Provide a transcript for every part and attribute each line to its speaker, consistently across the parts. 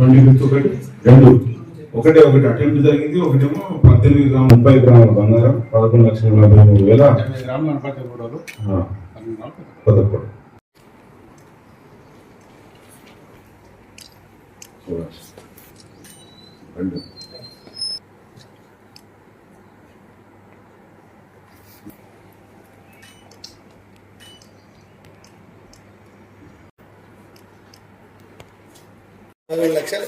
Speaker 1: Twenty fifth ఒకటి రెండు. ఒకటే ఒకటి అటెంప్ట్ జరిగింది ఒకటేమో పద్దెనిమిది గ్రాములు ముప్పై గ్రాముల బంగారం పదకొండు లక్షల నలభై మూడు వేల పదకొండు రెండు.
Speaker 2: మూడు లక్షలు.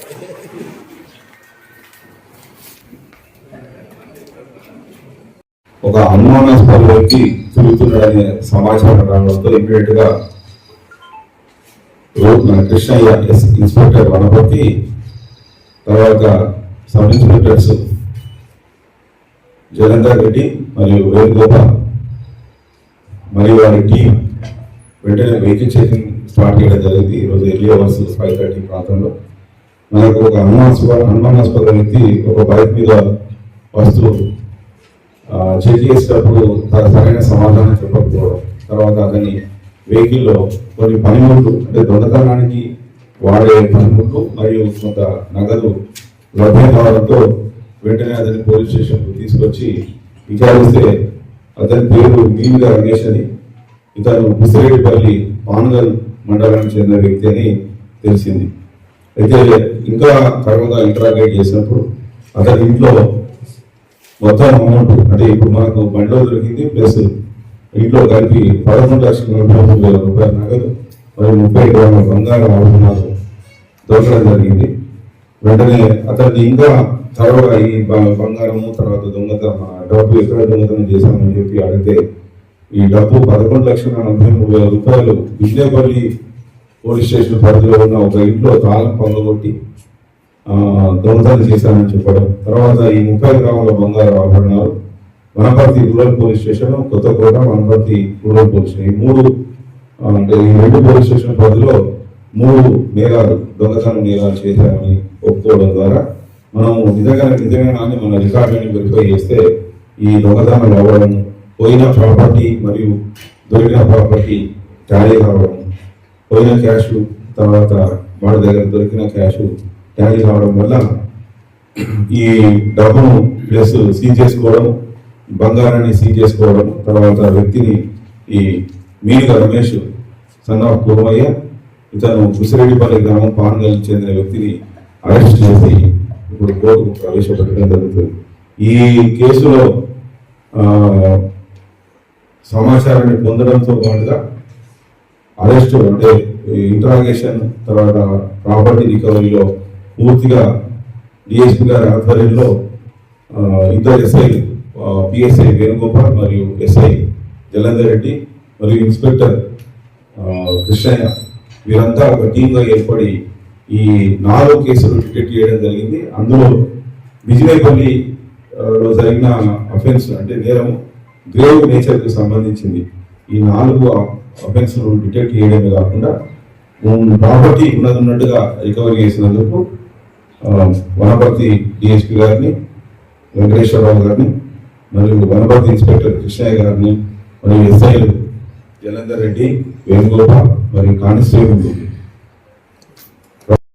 Speaker 1: ఒక అనుమానాస్పద వ్యక్తి తిరుగుతున్నాడనే సమాచారం రావడంతో ఇమీడియట్గా మన కృష్ణయ్య ఎస్ ఇన్స్పెక్టర్ వనపతి తర్వాత సబ్ ఇన్స్పెక్టర్స్ జలంధర్ రెడ్డి మరియు వేణుగోపాల్ మరియు వారి టీం వెంటనే వెహికల్ చెకింగ్ స్టార్ట్ చేయడం జరిగింది. ఈరోజు ఎర్లీ అవర్స్ ఫైవ్ థర్టీ ప్రాంతంలో. మనకు ఒక అనుమానాస్పద హనుమానాస్పద వ్యక్తి ఒక బైక్ మీద వస్తూ చెక్ చేసేటప్పుడు తన సరైన సమాధానం చెప్పకపోవడం తర్వాత అతని వెహికల్లో కొన్ని పనిముట్లు అంటే దొంగతనానికి వాడే పనిముట్లు మరియు కొంత నగదు లభ్యం కావడంతో వెంటనే అతని పోలీస్ స్టేషన్కు తీసుకొచ్చి విచారిస్తే అతని పేరు మీమిగా రమేష్ అని. ఇతను ముసిరెడ్డిపల్లి పానగల్ మండలానికి చెందిన వ్యక్తి అని తెలిసింది. అయితే ఇంకా తర్వాత ఇంటరాగేట్ చేసినప్పుడు అతని ఇంట్లో మొత్తం అమౌంట్ అంటే ఇప్పుడు మనకు బండిలో దొరికింది ప్లస్ ఇంట్లో కలిపి పదకొండు లక్షల నలభై మూడు వేల రూపాయల నగదు మరియు ముప్పై గ్రాముల బంగారం ఆభరణాలు దొరకడం జరిగింది. వెంటనే అతన్ని ఇంకా త్వరగా ఈ బంగారము తర్వాత దొంగతనం ఆ డబ్బు ఎక్కడ దొంగతనం చేశామని చెప్పి అడిగితే ఈ డబ్బు పదకొండు లక్షల నలభై మూడు వేల రూపాయలు విజయపల్లి పోలీస్ స్టేషన్ పరిధిలో ఉన్న ఒక ఇంట్లో తాళం పగలగొట్టి దొంగతనం చేశామని చెప్పడం. తర్వాత ఈ ముప్పై గ్రాముల బంగారు ఆభరణాలు Wanaparthy rural police station Kothakota Wanaparthy rural police station. ఈ మూడు అంటే ఈ రెండు పోలీస్ స్టేషన్ పరిధిలో మూడు నేరాలు దొంగతనం నేరాలు చేశామని ఒప్పుకోవడం ద్వారా మనం నిజంగా నిజంగానే మన రికార్డుని వెరిఫై చేస్తే ఈ దొంగతనాలు అవ్వడం పోయిన ప్రాపర్టీ మరియు దొరికిన ప్రాపర్టీ ట్యాలీ కావడం పోయిన క్యాష్ తర్వాత వాడి దగ్గర దొరికిన క్యాష్ టాలీ కావడం వల్ల ఈ డబ్బును ప్లస్ సీజ్ చేసుకోవడం బంగారాన్ని సీజ్ చేసుకోవడం తర్వాత వ్యక్తిని ఈ మీనుగా రమేష్ సన్ ఆఫ్ ఇతను ముసిరెడ్డిపల్లి గ్రామం పాన్గల్ చెందిన వ్యక్తిని అరెస్ట్ చేసి ఇప్పుడు కోర్టుకు ప్రవేశపెట్టడం జరుగుతుంది. ఈ కేసులో సమాచారాన్ని పొందడంతో పాటుగా అరెస్ట్ అంటే ఇంట్రాగేషన్ తర్వాత ప్రాపర్టీ రికవరీలో పూర్తిగా డిఎస్పీ గారి ఆధ్వర్యంలో ఇద్దరు ఎస్ఐ పిఎస్ఐ వేణుగోపాల్ మరియు ఎస్ఐ జలంధర్ రెడ్డి మరియు ఇన్స్పెక్టర్ కృష్ణయ్య వీరంతా ఒక టీంగా ఏర్పడి ఈ నాలుగు కేసులు డిటెక్ట్ చేయడం జరిగింది. అందులో విజయపల్లి లో జరిగిన అఫెన్స్ అంటే నేరం గ్రేవ్ నేచర్కి సంబంధించింది. ఈ నాలుగు అఫెన్స్ డిటెక్ట్ చేయడమే కాకుండా ప్రాపర్టీ ఉన్నది ఉన్నట్టుగా రికవరీ చేసినందుకు వనపర్తి డిఎస్పీ గారిని వెంకటేశ్వరరావు గారిని మరియు వనపర్తి ఇన్స్పెక్టర్ కృష్ణయ్య గారిని మరియు ఎస్ఐలు జలంధర్ రెడ్డి వేణుగోపాల్ మరియు కానిస్టేబుల్